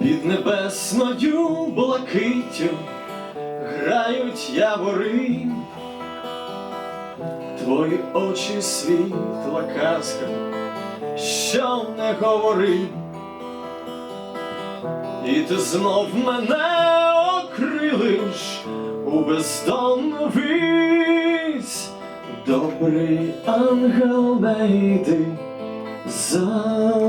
під небесною блакиттю грають явори, твої очі світла казка, що не говори, і ти знов мене окрилиш у бездонну вісь. Добрий ангел не йди, залишись.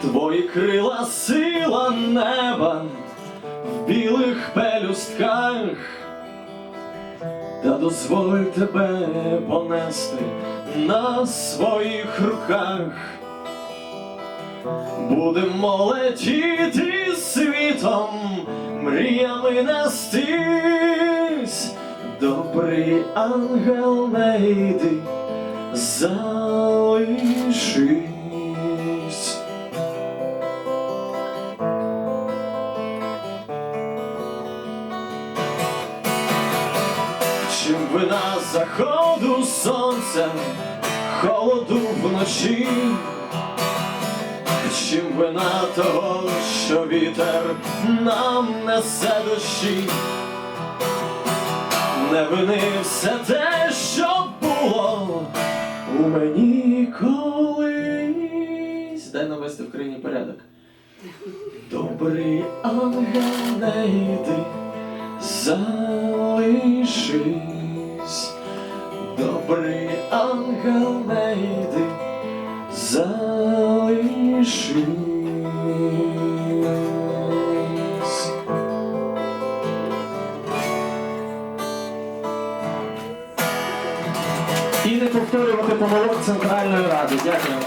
Твої крила сила неба в білих пелюстках, та дозволь тебе понести на своїх руках. Будемо летіти світом, мріями нестись, добрий ангел не йди, залишись. Чим вина заходу сонця, холоду вночі, чим вина того, що вітер нам несе душі, не вини все те, що було у мені колись. Дай навести в країні порядок. Добрий ангел не йди, залишись. Добрий ангел не йди, залишись. І не повторювати помилок Центральної Ради. Дякую.